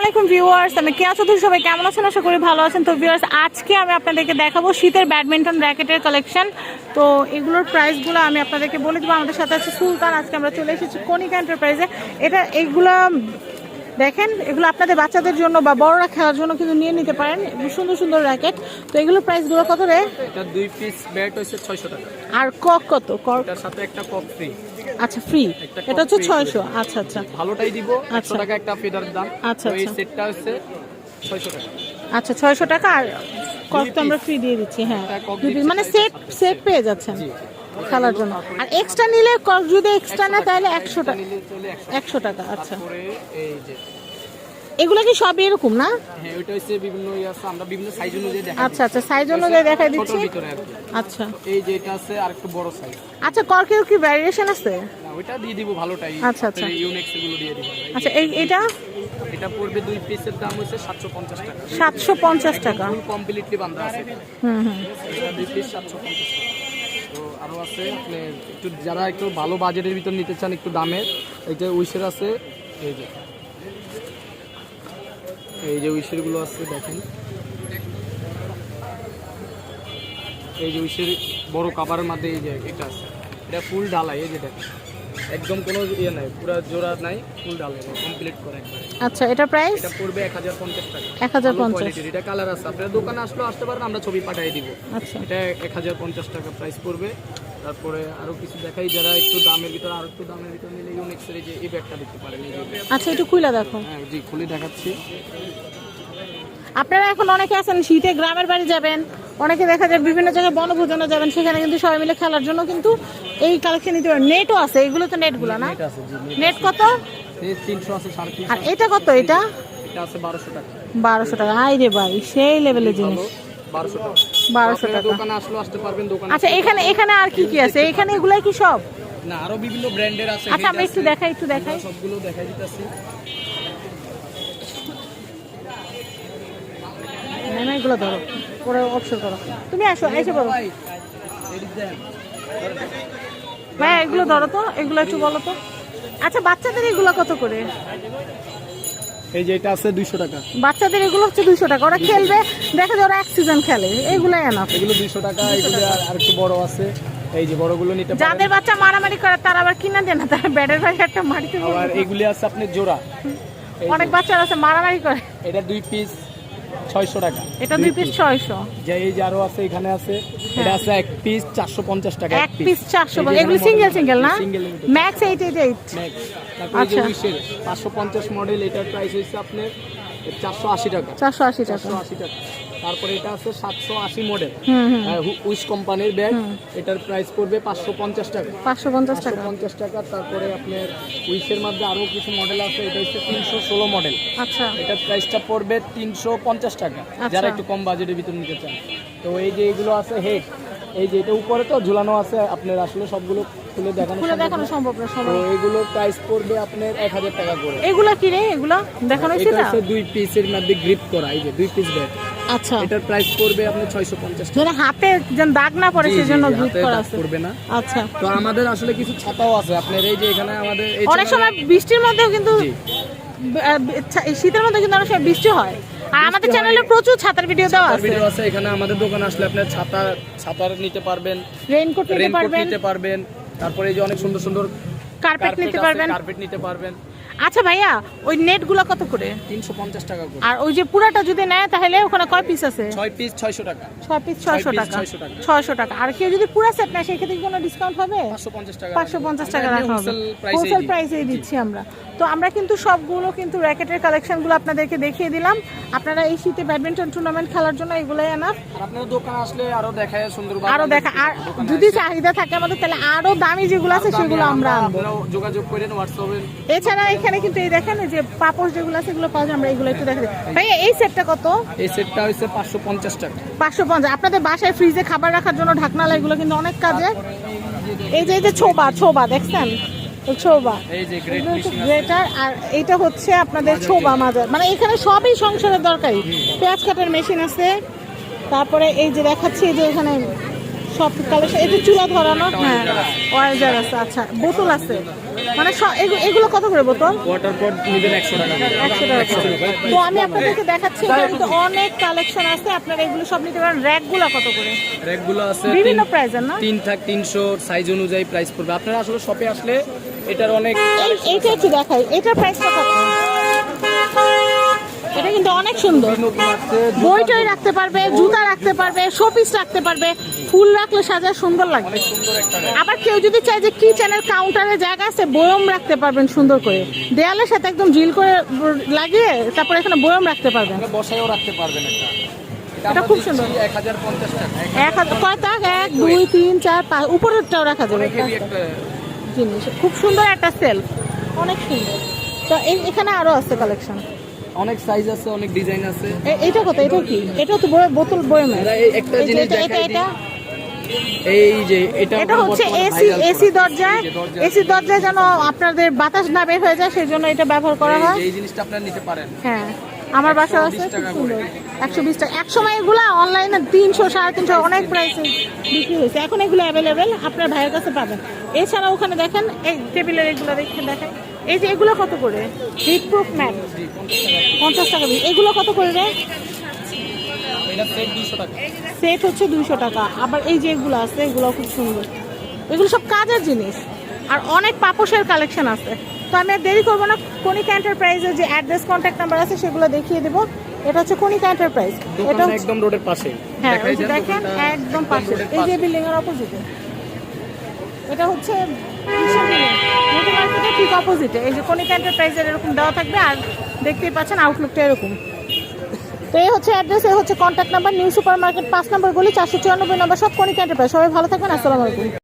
আলাইকুম ভিউয়ার্স আমি কেয়া চৌধুরী সবাই? কেমন আছেন? আশা করি ভালো আছেন। তো ভিউয়ার্স আজকে আমি আপনাদেরকে দেখাবো শীতের ব্যাডমিন্টন র্যাকেটের কালেকশন তো এগুলোর প্রাইসগুলো আমি আপনাদেরকে বলে দেবো। আমাদের সাথে আছে সুলতান। আজকে আমরা চলে এসেছি কনিকা এন্টারপ্রাইজে এটা এইগুলো দেখেন এগুলো আপনাদের বাচ্চাদের জন্য বা বড়রা খেলার জন্য কিন্তু নিয়ে নিতে পারেন। সুন্দর সুন্দর র্যাকেট। তো এগুলোর প্রাইসগুলো কত রে? এটা দুই পিস ব্যাট হচ্ছে ছয়শো টাকা। আর কক কত? কক? সাথে একটা কক ফ্রি আচ্ছা ফ্রি এটা হচ্ছে free ছয়শো। আচ্ছা আচ্ছা। ভালোটাই দিব। আচ্ছা। একশো টাকা একটা ফিডার দাম। আচ্ছা, এই আচ্ছা। সেটটা হচ্ছে ছয়শো টাকা। আচ্ছা ছয়শো টাকা আর কস্ট তো আমরা ফ্রি দিয়ে দিচ্ছি হ্যাঁ। মানে সেট সেট পেয়ে যাচ্ছেন খেলার জন্য। আর এক্সট্রা নিলে কফ যদি এক্সট্রা না তাহলে একশো টাকা নিলে চলে একশো একশো টাকা। আচ্ছা। এই যে এগুলো কি সব এরকম না? হ্যাঁ ওইটা হচ্ছে বিভিন্ন ইয়ে আছে আমরা বিভিন্ন সাইজ অনুযায়ী দেখা আচ্ছা আচ্ছা সাইজ অনুযায়ী দেখাই দিচ্ছি। আচ্ছা। এই যে এটা আছে আর একটু বড় সাইজ আচ্ছা কর্কেও কি ভ্যারিয়েশন আছে? না ওইটা দিয়ে দিব ভালোটাই। আচ্ছা, আচ্ছা। ইউনিক্স এগুলো দিয়ে দিব। আচ্ছা এই এটা এটা পড়বে দুই পিসের দাম হচ্ছে সাতশো পঞ্চাশ টাকা। সাতশো পঞ্চাশ টাকা। ফুল কমপ্লিটলি বান্ধা আছে। হুম হুম। এটা দুই পিস সাতশো পঞ্চাশ টাকা। তো আরও আছে আপনি একটু যারা একটু ভালো বাজেটের ভিতর নিতে চান একটু দামের এই যে উইশের আছে। এই যে। এই যে উইশেরগুলো আছে দেখেন। এই যে উইশের বড় কাভারের মধ্যে এই যে এটা আছে। এটা ফুল ডালাই এই যে দেখেন। একদম কোনো ইয়ে নাই পুরো জোড়া নাই ফুল ডালাই কমপ্লিট করে আচ্ছা এটা প্রাইস এটা পড়বে এক হাজার পঞ্চাশ টাকা। এক হাজার ভালো পঞ্চাশ quality-র, এটা কালার আছে। আপনার দোকানে আসলেও আসতে পারেন আমরা ছবি পাঠিয়ে দিব। আচ্ছা। এটা এক হাজার পঞ্চাশ টাকা প্রাইস পড়বে। তারপরে আরও কিছু দেখাই যারা একটু দামের ভিতরে আর একটু দামের ভিতরে নিলে ইউনিক্সের এই যে এই ব্যাগটা দেখতে পারেন। আচ্ছা একটু খুলে দেখো। হ্যাঁ জি খুলে দেখাচ্ছি। আপনারা এখন অনেকে আছেন শীতে গ্রামের বাড়ি যাবেন অনেকে দেখা যায় বিভিন্ন জায়গায় বনভোজনে যাবেন সেখানে কিন্তু সবাই মিলে খেলার জন্য কিন্তু এই কালেকশন নিতে পারেন। নেটও আছে এগুলো তো নেটগুলো না? নেট কত? আর এটা কত এটা? এটা আছে বারোশো টাকা। বারোশো টাকা। আই রে ভাই সেই লেভেলের জিনিস। বারোশো টাকা। বারোশো আপনারা টাকা। দোকানে আসলেও আসতে পারবেন দোকানে আচ্ছা এখানে এখানে আর কি কি আছে? এখানে এগুলাই কি সব? না আরও বিভিন্ন ব্র্যান্ডের আছে আচ্ছা আমি একটু দেখাই একটু দেখাই। আমরা সবগুলো দেখাই দিতেছি। না না এগুলো ধরো। পরে অপশন করো। তুমি আসো এসে বলো ভাই এগুলো ধরো তো এগুলো একটু বলো তো। আচ্ছা বাচ্চাদের এগুলো কত করে? এই যে এটা আছে দুইশো টাকা। বাচ্চাদের এগুলো হচ্ছে দুইশো টাকা। ওরা খেলবে দেখা যায় ওরা এক সিজন খেলে এগুলাই এনাফ এগুলো দুইশো টাকা এগুলো আর একটু বড় আছে। এই যে বড়গুলো নিতে পারেন। যাদের বাচ্চা মারামারি করে তারা আবার কিনা দেন না তারা ব্যাটের ভাই একটা মারিতে আর এগুলি আছে আপনি জোড়া। অনেক বাচ্চারা আছে মারামারি করে। এটা দুই পিস ছয়শো টাকা। এটা দুই পিস ছয়শো। যে এই যে আরও আছে এখানে আছে এটা আছে এক পিস চারশো পঞ্চাশ টাকা এক পিস চারশো এগুলো সিঙ্গেল সিঙ্গেল না? ম্যাক্স এইট এইট এইট আচ্ছা। পাঁচশো পঞ্চাশ মডেল এটার প্রাইস হচ্ছে আপনার চারশো আশি টাকা। চারশো আশি টাকা। আশি টাকা। তারপরে এটা আছে সাতশো আশি মডেল উইশ কোম্পানির ব্যাগ এটার প্রাইস পড়বে পাঁচশো পঞ্চাশ টাকা। পাঁচশো পঞ্চাশ টাকা। পঞ্চাশ টাকা। তারপরে আপনার উইশের মধ্যে আরও কিছু মডেল আছে। এটা হচ্ছে তিনশো ষোলো মডেল আচ্ছা। এটার প্রাইসটা পড়বে তিনশো পঞ্চাশ টাকা। আচ্ছা। যারা একটু কম বাজেটের ভিতরে নিতে চান। তো এই যে এগুলো আছে হেড এই যে এটা উপরে তো ঝুলানো আছে আপনার আসলে সবগুলো খুলে দেখানো খুলে দেখানো সম্ভব না না। এগুলোর প্রাইস পড়বে আপনার এক হাজার টাকা করে। এগুলো কি রে এগুলো দেখানো হয়েছে এটা না হচ্ছে দুই পিসের মধ্যে গ্রিপ করা এই যে দুই পিস ব্যাগ আচ্ছা। এটার প্রাইস আপনার ছয়শো পঞ্চাশ যেন হাতে যেন দাগ না পড়ে সেজন্য গ্রিপ করা আছে। পড়বে না। আচ্ছা। তো আমাদের আসলে কিছু ছাতাও আছে। আপনার এই যে এখানে আমাদের এই অনেক সময় বৃষ্টির মধ্যেও কিন্তু শীতের মধ্যে কিন্তু অনেক সময় বৃষ্টি হয়। আর আমাদের। চ্যানেলে প্রচুর ছাতার ভিডিও দেওয়া আছে। ভিডিও আছে। এখানে আমাদের দোকানে আসলে আপনার ছাতা ছাতার নিতে পারবেন। রেইনকোট নিতে পারবেন। নিতে পারবেন। তারপরে এই যে অনেক সুন্দর সুন্দর কার্পেট নিতে পারবেন। কার্পেট নিতে পারবেন। আচ্ছা ভাইয়া ওই নেটগুলো কত করে? তিনশো পঞ্চাশ টাকা করে। আর ওই যে পুরাটা যদি নেয় তাহলে ওখানে কয় পিস আছে? ছয় পিস ছয়শো টাকা। ছয় পিস ছয়শো piece টাকা। 600 টাকা। আর কেউ যদি পুরা সেট নেয় সেক্ষেত্রে কি কোনো ডিসকাউন্ট হবে? পাঁচশো পঞ্চাশ টাকা। পাঁচশো পঞ্চাশ টাকা রাখা হবে। হোলসেল প্রাইসেই দিচ্ছি আমরা। তো আমরা কিন্তু সবগুলো কিন্তু র্যাকেটের কালেকশনগুলো আপনাদেরকে দেখিয়ে দিলাম। আপনারা এই শীতে ব্যাডমিন্টন টুর্নামেন্ট খেলার জন্য এগুলোই এনাফ আর আপনার দোকানে আসলে আরও দেখায় সুন্দর আরও দেখা আর যদি চাহিদা থাকে আমাদের তাহলে আরও দামি যেগুলো আছে সেগুলো আমরা যোগাযোগ করেন হোয়াটসঅ্যাপে এছাড়া এখানে কিন্তু এই দেখেন যে পাপড় যেগুলো আছে এগুলো পাওয়া যায় আমরা এগুলো একটু দেখে দিই। ভাইয়া এই সেটটা কত? এই সেটটা হচ্ছে পাঁচশো পঞ্চাশ টাকা। পাঁচশো পঞ্চাশ। আপনাদের বাসায় ফ্রিজে খাবার রাখার জন্য ঢাকনালা এগুলো কিন্তু অনেক কাজে। এই যে এই যে ছোবা ছোবা দেখছেন? ছোবা। এই যে গ্রেট হচ্ছে মেশিন গ্রেটার আর এটা হচ্ছে আপনাদের ছোবা মাজার। মানে এখানে সবই সংসারের দরকারি। পেঁয়াজ কাটার মেশিন আছে। তারপরে এই যে দেখাচ্ছি এই যে এখানে সব কালেকশন এই যে চুলা ধরানো? হ্যাঁ ওয়াইজার আছে আচ্ছা বোতল আছে। মানে এগুলো কত করে বোতল? ওয়াটার পট নেবেন একশো টাকা একশো টাকা করে। তো আমি আপনাদেরকে দেখাচ্ছি এখানে তো অনেক কালেকশন আছে আপনারা এগুলো সব নিতে পারেন। র্যাকগুলো কত করে? র্যাকগুলো আছে বিভিন্ন প্রাইজের না? তিন থাক তিনশো সাইজ অনুযায়ী প্রাইস পড়বে। আপনারা আসলে শপে আসলে এটার অনেক এই- এইটা একটু দেখাই এটার প্রাইসটা কত? এটা কিন্তু অনেক সুন্দর। নতুন আছে বইটই রাখতে পারবে জুতা রাখতে পারবে শোপিস রাখতে পারবে। ফুল রাখলে সাজা সুন্দর একটা আবার কেউ যদি চায় যে কিচেনের কাউন্টারে জায়গা আছে বয়ম রাখতে পারবেন সুন্দর করে। দেয়ালের সাথে একদম ড্রিল করে লাগিয়ে তারপর এখানে বয়ম রাখতে পারবেন। বসায়ও রাখতে পারবেন এটা খুব সুন্দর। এক হাজার পঞ্চাশ টাকা। কয় তাক এক দুই তিন চার পাঁচ উপরেরটাও রাখা যাবে। জিনিস। খুব সুন্দর একটা সেলফ অনেক সুন্দর। তো এখানে আরও আছে কালেকশন অনেক সাইজ আছে অনেক ডিজাইন আছে। এটা কত? এটা কি? এটা তো বোতল বয়মে একটা জিনিস এটা এটা এটা? এই যে এটা এটা হচ্ছে এসি এসি দরজায় এসি দরজায় যেন আপনাদের বাতাস না বের হয়ে যায় সেই জন্য এটা ব্যবহার করা হয়। এই জিনিসটা আপনারা নিতে পারেন। হ্যাঁ। আমার বাসা আছে 120 খুব টাকা সুন্দর। একশো বিশ টাকা। এক সময় এগুলো অনলাইনে তিনশো সাড়ে তিনশো অনেক প্রাইসে বিক্রি হয়েছে। এখন এগুলো অ্যাভেলেবেল আপনার ভাইয়ের কাছে পাবেন। এছাড়া ওখানে দেখেন এই টেবিলের এগুলো দেখে দেখেন। এই যে এগুলো কত করে? হিট প্রুফ ম্যাট পঞ্চাশ টাকা। এগুলো কত করে এটা সেট হচ্ছে দুইশো টাকা। আবার এই যে এগুলো আছে এগুলো খুব সুন্দর। এগুলো সব কাজের জিনিস। আর অনেক পাপোশের কালেকশন আছে। তো আমি আর দেরি করব না। কনিকা এন্টারপ্রাইজের যে অ্যাড্রেস কন্ট্যাক্ট নাম্বার আছে সেগুলো দেখিয়ে দেবো। এটা হচ্ছে কনিকা এন্টারপ্রাইজ এটা একদম রোডের পাশে। হ্যাঁ দেখেন একদম পাশে। এই যে বিল্ডিং এর অপোজিটে এটা হচ্ছে মার্কেটের ঠিক অপোজিটে এই যে কনিকা এন্টারপ্রাইজের এরকম দেওয়া থাকবে আর দেখতেই পাচ্ছেন আউটলুকটা এরকম। তো এই হচ্ছে অ্যাড্রেস এই হচ্ছে contact number new super market পাঁচ নম্বর গলি, চারশো চুরানব্বই নম্বর, সব কনিকা এন্টারপ্রাইজ সবাই ভালো থাকবেন, আসসালামু আলাইকুম।